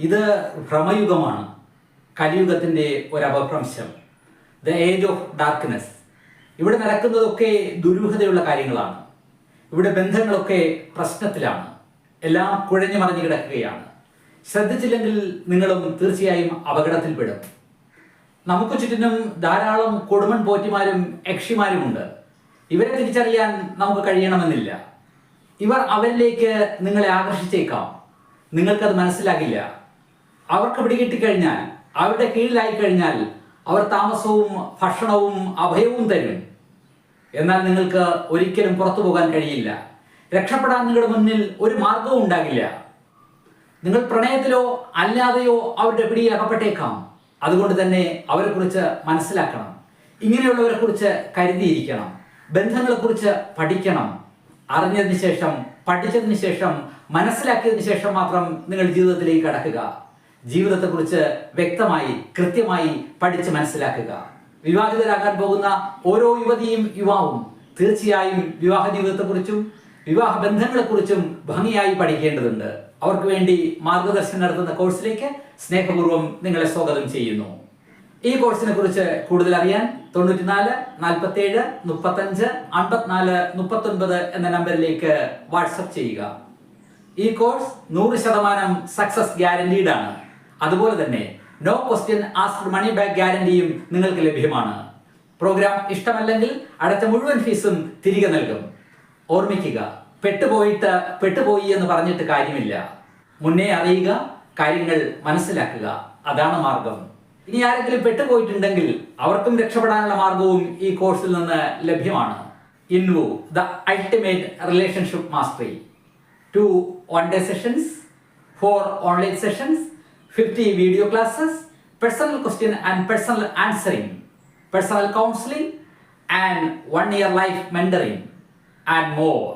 ഇത് ഭ്രമയുഗമാണ്. കലിയുഗത്തിന്റെ ഒരു അപഭ്രംശം ദ ഏജ് ഓഫ് ഡാർക്ക്നെസ് ഇവിടെ നടക്കുന്നതൊക്കെ ദുരൂഹതയുള്ള കാര്യങ്ങളാണ്. ഇവിടെ ബന്ധങ്ങളൊക്കെ പ്രശ്നത്തിലാണ്. എല്ലാം കുഴഞ്ഞു മറിഞ്ഞു കിടക്കുകയാണ്. ശ്രദ്ധിച്ചില്ലെങ്കിൽ നിങ്ങളും തീർച്ചയായും അപകടത്തിൽപ്പെടും. നമുക്ക് ചുറ്റിനും ധാരാളം കൊടുമൺ പോറ്റിമാരും യക്ഷിമാരുമുണ്ട്. ഇവരെ തിരിച്ചറിയാൻ നമുക്ക് കഴിയണമെന്നില്ല. ഇവർ അവരിലേക്ക് നിങ്ങളെ ആകർഷിച്ചേക്കാം. നിങ്ങൾക്കത് മനസ്സിലാകില്ല. അവർക്ക് പിടികിട്ടിക്കഴിഞ്ഞാൽ അവരുടെ കീഴിലായി കഴിഞ്ഞാൽ അവർ താമസവും ഭക്ഷണവും അഭയവും തരും. എന്നാൽ നിങ്ങൾക്ക് ഒരിക്കലും പുറത്തു പോകാൻ കഴിയില്ല. രക്ഷപ്പെടാൻ നിങ്ങളുടെ മുന്നിൽ ഒരു മാർഗവും ഉണ്ടാകില്ല. നിങ്ങൾ പ്രണയത്തിലോ അല്ലാതെയോ അവരുടെ പിടിയിൽ അകപ്പെട്ടേക്കാം. അതുകൊണ്ട് തന്നെ അവരെക്കുറിച്ച് മനസ്സിലാക്കണം. ഇങ്ങനെയുള്ളവരെക്കുറിച്ച് കരുതിയിരിക്കണം. ബന്ധങ്ങളെക്കുറിച്ച് പഠിക്കണം. അറിഞ്ഞതിന് ശേഷം പഠിച്ചതിന് ശേഷം മനസ്സിലാക്കിയതിന് ശേഷം മാത്രം നിങ്ങൾ ജീവിതത്തിലേക്ക് കടക്കുക. ജീവിതത്തെക്കുറിച്ച് വ്യക്തമായി കൃത്യമായി പഠിച്ച് മനസ്സിലാക്കുക. വിവാഹിതരാകാൻ പോകുന്ന ഓരോ യുവതിയും യുവാവും തീർച്ചയായും വിവാഹ ജീവിതത്തെക്കുറിച്ചും വിവാഹ ബന്ധങ്ങളെക്കുറിച്ചും ഭംഗിയായി പഠിക്കേണ്ടതുണ്ട്. അവർക്ക് വേണ്ടി മാർഗദർശനം നടത്തുന്ന കോഴ്സിലേക്ക് സ്നേഹപൂർവം നിങ്ങളെ സ്വാഗതം ചെയ്യുന്നു. ഈ കോഴ്സിനെ കുറിച്ച് കൂടുതൽ അറിയാൻ തൊണ്ണൂറ്റിനാല് നാൽപ്പത്തി ഏഴ് മുപ്പത്തഞ്ച് അമ്പത്തിനാല് മുപ്പത്തൊൻപത് എന്ന നമ്പറിലേക്ക് വാട്സപ്പ് ചെയ്യുക. ഈ കോഴ്സ് നൂറ് ശതമാനം സക്സസ് ഗ്യാരണ്ടീഡ് ആണ് അതുപോലെ തന്നെ no question ask money back ഗ്യാരണ്ടിയും നിങ്ങൾക്ക് ലഭ്യമാണ്. പ്രോഗ്രാം ഇഷ്ടമല്ലെങ്കിൽ അടച്ച മുഴുവൻ ഫീസും തിരികെ നൽകും. ഓർമ്മിക്കുക പെട്ടുപോയിട്ട് പെട്ടുപോയി എന്ന് പറഞ്ഞിട്ട് കാര്യമില്ല. മുന്നേ അറിയുക കാര്യങ്ങൾ മനസ്സിലാക്കുക. അതാണ് മാർഗം. ഇനി ആരെങ്കിലും പെട്ടുപോയിട്ടുണ്ടെങ്കിൽ അവർക്കും രക്ഷപ്പെടാനുള്ള മാർഗവും ഈ കോഴ്സിൽ നിന്ന് ലഭ്യമാണ്. ഇൻവു the ultimate relationship mastery two one day sessions four online sessions, 50 video classes, personal question and personal answering, personal counseling, and one year life mentoring, and more.